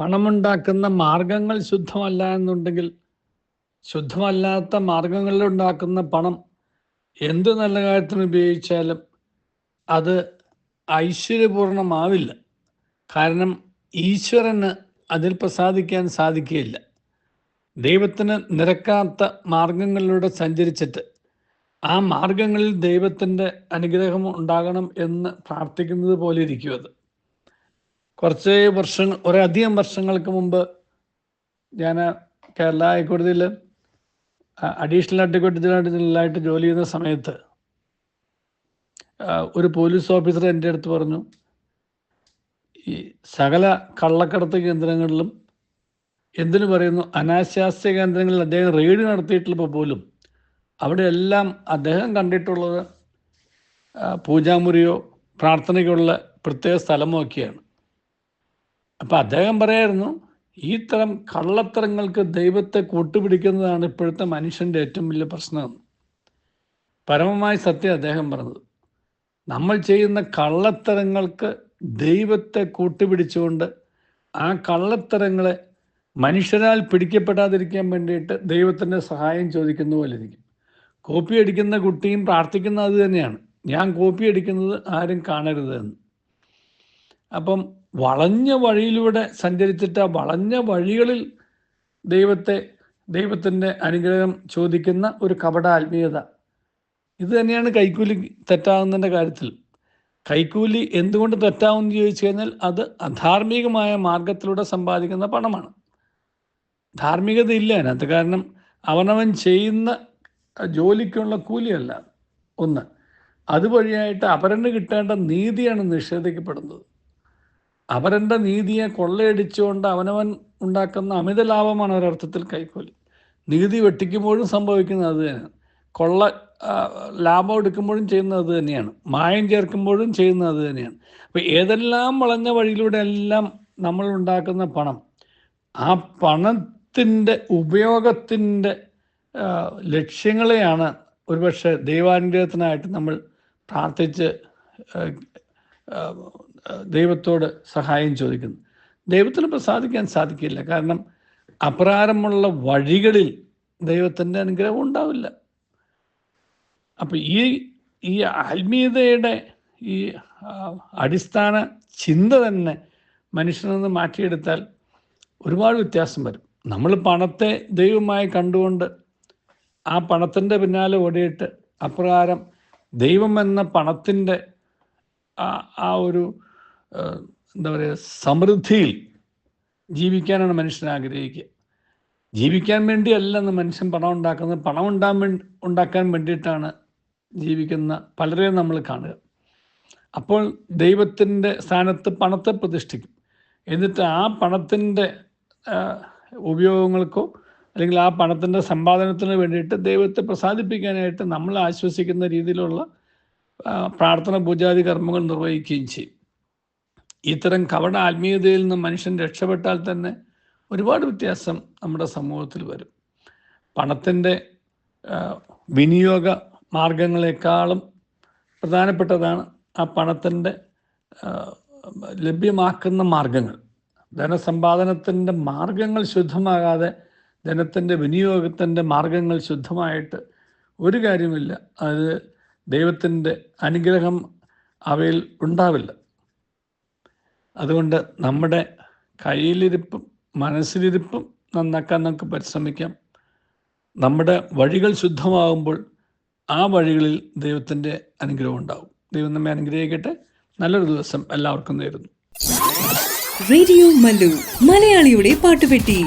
പണമുണ്ടാക്കുന്ന മാർഗങ്ങൾ ശുദ്ധമല്ല എന്നുണ്ടെങ്കിൽ ശുദ്ധമല്ലാത്ത മാർഗങ്ങളിലുണ്ടാക്കുന്ന പണം എന്ത് നല്ല കാര്യത്തിന് ഉപയോഗിച്ചാലും അത് ഐശ്വര്യപൂർണമാവില്ല. കാരണം ഈശ്വരന് അതിൽ പ്രസാദിക്കാൻ സാധിക്കുകയില്ല. ദൈവത്തിന് നിരക്കാത്ത മാർഗങ്ങളിലൂടെ സഞ്ചരിച്ചിട്ട് ആ മാർഗങ്ങളിൽ ദൈവത്തിന്റെ അനുഗ്രഹം ഉണ്ടാകണം എന്ന് പ്രാർത്ഥിക്കുന്നത് പോലെ ഇരിക്കും അത് കുറച്ച് വർഷങ്ങൾ ഒരധികം വർഷങ്ങൾക്ക് മുമ്പ് ഞാൻ കേരള ഹൈക്കോടതിയിൽ അഡീഷണൽ അഡ്വക്കേറ്റ് ജനറലായിട്ട് ജോലി ചെയ്യുന്ന സമയത്ത് ഒരു പോലീസ് ഓഫീസർ എന്റെ അടുത്ത് പറഞ്ഞു ഈ സകല കള്ളക്കടത്ത് കേന്ദ്രങ്ങളിലും എന്തിനു പറയുന്നു അനാശാസ്യ കേന്ദ്രങ്ങളിൽ അദ്ദേഹം റെയ്ഡ് നടത്തിയിട്ടുള്ളപ്പോൾ പോലും അവിടെയെല്ലാം അദ്ദേഹം കണ്ടിട്ടുള്ളത് പൂജാമുറിയോ പ്രാർത്ഥനയ്ക്കുള്ള പ്രത്യേക സ്ഥലമോ ഒക്കെയാണ് അപ്പം അദ്ദേഹം പറയായിരുന്നു ഈ തരം കള്ളത്തരങ്ങൾക്ക് ദൈവത്തെ കൂട്ടുപിടിക്കുന്നതാണ് ഇപ്പോഴത്തെ മനുഷ്യന്റെ ഏറ്റവും വലിയ പ്രശ്നം. പരമമായ സത്യം അദ്ദേഹം പറഞ്ഞത്. നമ്മൾ ചെയ്യുന്ന കള്ളത്തരങ്ങൾക്ക് ദൈവത്തെ കൂട്ടുപിടിച്ചുകൊണ്ട് ആ കള്ളത്തരങ്ങളെ മനുഷ്യരാൽ പിടിക്കപ്പെടാതിരിക്കാൻ വേണ്ടിയിട്ട് ദൈവത്തിന്റെ സഹായം ചോദിക്കുന്ന പോലെ ഇരിക്കും. കോപ്പി അടിക്കുന്ന കുട്ടിയും പ്രാർത്ഥിക്കുന്ന അത് തന്നെയാണ്. ഞാൻ കോപ്പി അടിക്കുന്നത് ആരും കാണരുത് എന്ന്. അപ്പം വളഞ്ഞ വഴിയിലൂടെ സഞ്ചരിച്ചിട്ട് ആ വളഞ്ഞ വഴികളിൽ ദൈവത്തെ ദൈവത്തിന്റെ അനുഗ്രഹം ചോദിക്കുന്ന ഒരു കപട ആത്മീയത. ഇത് തന്നെയാണ് കൈക്കൂലി തെറ്റാകുന്നതിന്റെ കാര്യത്തിൽ. കൈക്കൂലി എന്തുകൊണ്ട് തെറ്റാവുമെന്ന് ചോദിച്ചു കഴിഞ്ഞാൽ അത് അധാർമികമായ മാർഗത്തിലൂടെ സമ്പാദിക്കുന്ന പണമാണ്. ധാർമ്മികത ഇല്ല. അതിനകത്ത് കാരണം അവനവൻ ചെയ്യുന്ന ജോലിക്കുള്ള കൂലിയല്ല. ഒന്ന് അതുവഴിയായിട്ട് അപരന് കിട്ടേണ്ട നീതിയാണ് നിഷേധിക്കപ്പെടുന്നത്. അവരന്റെ നീതിയെ കൊള്ളയടിച്ചുകൊണ്ട് അവനവൻ ഉണ്ടാക്കുന്ന അമിത ലാഭമാണ് ഒരർത്ഥത്തിൽ കൈക്കൂലി. നീതി വെട്ടിക്കുമ്പോഴും സംഭവിക്കുന്നത് അത് തന്നെയാണ് കൊള്ള ലാഭം എടുക്കുമ്പോഴും ചെയ്യുന്നത് അത് തന്നെയാണ്. മായം ചേർക്കുമ്പോഴും ചെയ്യുന്നത് അത് തന്നെയാണ്. അപ്പോൾ ഏതെല്ലാം വളഞ്ഞ വഴിയിലൂടെ എല്ലാം നമ്മൾ ഉണ്ടാക്കുന്ന പണം ആ പണത്തിന്റെ ഉപയോഗത്തിന്റെ ലക്ഷ്യങ്ങളെയാണ് ഒരുപക്ഷെ ദൈവാനുഗ്രഹത്തിനായിട്ട് നമ്മൾ പ്രാർത്ഥിച്ച് ദൈവത്തോട് സഹായം ചോദിക്കുന്നു. ദൈവത്തിന് പ്രസാദിക്കാൻ സാധിക്കില്ല. കാരണം അപ്രാരമുള്ള വഴികളിൽ ദൈവത്തിന്റെ അനുഗ്രഹം ഉണ്ടാവില്ല. അപ്പം ഈ ഈ ആത്മീയതയുടെ ഈ അടിസ്ഥാന ചിന്ത തന്നെ മനുഷ്യനിൽ നിന്ന് മാറ്റിയെടുത്താൽ ഒരുപാട് വ്യത്യാസം വരും. നമ്മൾ പണത്തെ ദൈവമായി കണ്ടുകൊണ്ട് ആ പണത്തിന്റെ പിന്നാലെ ഓടിയിട്ട് അപ്രകാരം ദൈവം എന്ന പണത്തിന്റെ ആ ഒരു എന്താ പറയുക സമൃദ്ധിയിൽ ജീവിക്കാനാണ് മനുഷ്യൻ ആഗ്രഹിക്കുക. ജീവിക്കാൻ വേണ്ടിയല്ല എന്ന് മനുഷ്യൻ പണം ഉണ്ടാക്കുന്നത്. പണം ഉണ്ടാൻ വേണ്ടി ഉണ്ടാക്കാൻ വേണ്ടിയിട്ടാണ് ജീവിക്കുന്ന പലരെയും നമ്മൾ കാണുക. അപ്പോൾ ദൈവത്തിന്റെ സ്ഥാനത്ത് പണത്തെ പ്രതിഷ്ഠിക്കും. എന്നിട്ട് ആ പണത്തിന്റെ ഉപയോഗങ്ങൾക്കോ അല്ലെങ്കിൽ ആ പണത്തിന്റെ സമ്പാദനത്തിന് വേണ്ടിയിട്ട് ദൈവത്തെ പ്രസാദിപ്പിക്കാനായിട്ട് നമ്മൾ ആശ്വസിക്കുന്ന രീതിയിലുള്ള പ്രാർത്ഥന പൂജാതി കർമ്മങ്ങൾ നിർവഹിക്കുകയും ചെയ്യും. ഇത്തരം കവട ആത്മീയതയിൽ നിന്ന് മനുഷ്യൻ രക്ഷപ്പെട്ടാൽ തന്നെ ഒരുപാട് വ്യത്യാസം നമ്മുടെ സമൂഹത്തിൽ വരും. പണത്തിന്റെ വിനിയോഗ മാർഗങ്ങളെക്കാളും പ്രധാനപ്പെട്ടതാണ് ആ പണത്തിന്റെ ലഭ്യമാക്കുന്ന മാർഗങ്ങൾ. ധനസമ്പാദനത്തിന്റെ മാർഗങ്ങൾ ശുദ്ധമാകാതെ ധനത്തിന്റെ വിനിയോഗത്തിന്റെ മാർഗങ്ങൾ ശുദ്ധമായിട്ട് ഒരു കാര്യമില്ല അത് ദൈവത്തിന്റെ അനുഗ്രഹം അവയിൽ ഉണ്ടാവില്ല. അതുകൊണ്ട് നമ്മുടെ കയ്യിലിരിപ്പും മനസ്സിലിരിപ്പും നന്നാക്കാൻ നമുക്ക് പരിശ്രമിക്കാം. നമ്മുടെ വഴികൾ ശുദ്ധമാകുമ്പോൾ ആ വഴികളിൽ ദൈവത്തിന്റെ അനുഗ്രഹം ഉണ്ടാവും. ദൈവം നമ്മെ അനുഗ്രഹിക്കട്ടെ. നല്ലൊരു ദിവസം എല്ലാവർക്കും നേരുന്നു. റേഡിയോ മല്ലു മലയാളിയുടെ പാട്ടുപെട്ടി.